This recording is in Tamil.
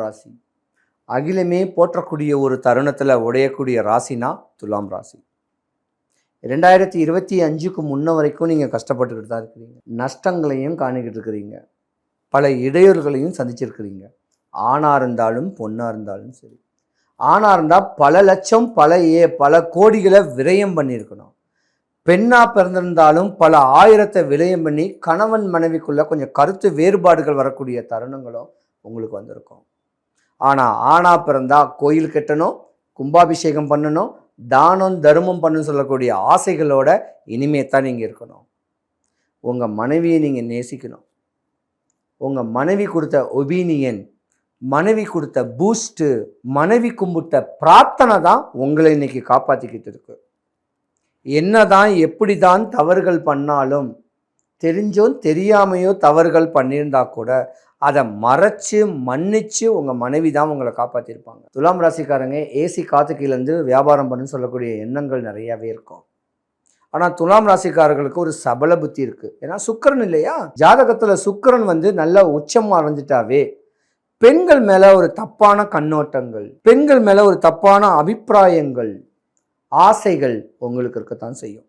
ராசி. அகிலமே போற்றக்கூடிய ஒரு தருணத்தில் உடையக்கூடிய ராசினா துலாம் ராசி. ரெண்டாயிரத்தி இருபத்தி அஞ்சுக்கு முன்ன வரைக்கும் நீங்கள் கஷ்டப்பட்டுக்கிட்டு தான் இருக்கிறீங்க. நஷ்டங்களையும் காணிக்கிட்டு இருக்கிறீங்க. பல இடையூறுகளையும் சந்திச்சிருக்கிறீங்க. ஆணாக இருந்தாலும் பொண்ணாக இருந்தாலும் சரி. ஆணாக இருந்தால் பல லட்சம் பல ஏ பல கோடிகளை விரயம் பண்ணியிருக்கணும். பெண்ணாக பிறந்திருந்தாலும் பல ஆயிரத்தை விரயம் பண்ணி கணவன் மனைவிக்குள்ளே கொஞ்சம் கருத்து வேறுபாடுகள் வரக்கூடிய தருணங்களும் உங்களுக்கு வந்திருக்கும். ஆனால் ஆணாக பிறந்தா கோயில் கட்டணும் கும்பாபிஷேகம் பண்ணணும் தானம் தர்மம் பண்ணணும் சொல்லக்கூடிய ஆசைகளோட இனிமே தான் நீங்கள் இருக்கணும். உங்கள் மனைவியை நீங்கள் நேசிக்கணும். உங்கள் மனைவி கொடுத்த ஒபீனியன் மனைவி கொடுத்த பூஸ்ட்டு மனைவி கும்பிட்ட பிரார்த்தனை தான் உங்களை இன்னைக்கு காப்பாற்றிக்கிட்டு இருக்கு. என்னதான் எப்படி தான் தவறுகள் பண்ணாலும் தெரிஞ்சோ தெரியாமையோ தவறுகள் பண்ணியிருந்தா கூட அதை மறைச்சு மன்னிச்சு உங்கள் மனைவி தான் உங்களை காப்பாற்றிருப்பாங்க துலாம் ராசிக்காரங்க ஏசி காத்துக்கிலேருந்து வியாபாரம் பண்ணுன்னு சொல்லக்கூடிய எண்ணங்கள் நிறையாவே இருக்கும். ஆனால் துலாம் ராசிக்காரர்களுக்கு ஒரு சபல புத்தி இருக்குது ஏன்னா சுக்கரன் இல்லையா? ஜாதகத்தில் சுக்கிரன் வந்து நல்லா உச்சம் அடைஞ்சிட்டாவே பெண்கள் மேலே ஒரு தப்பான கண்ணோட்டங்கள் பெண்கள் மேலே ஒரு தப்பான அபிப்பிராயங்கள் ஆசைகள் உங்களுக்கு இருக்கத்தான் செய்யும்.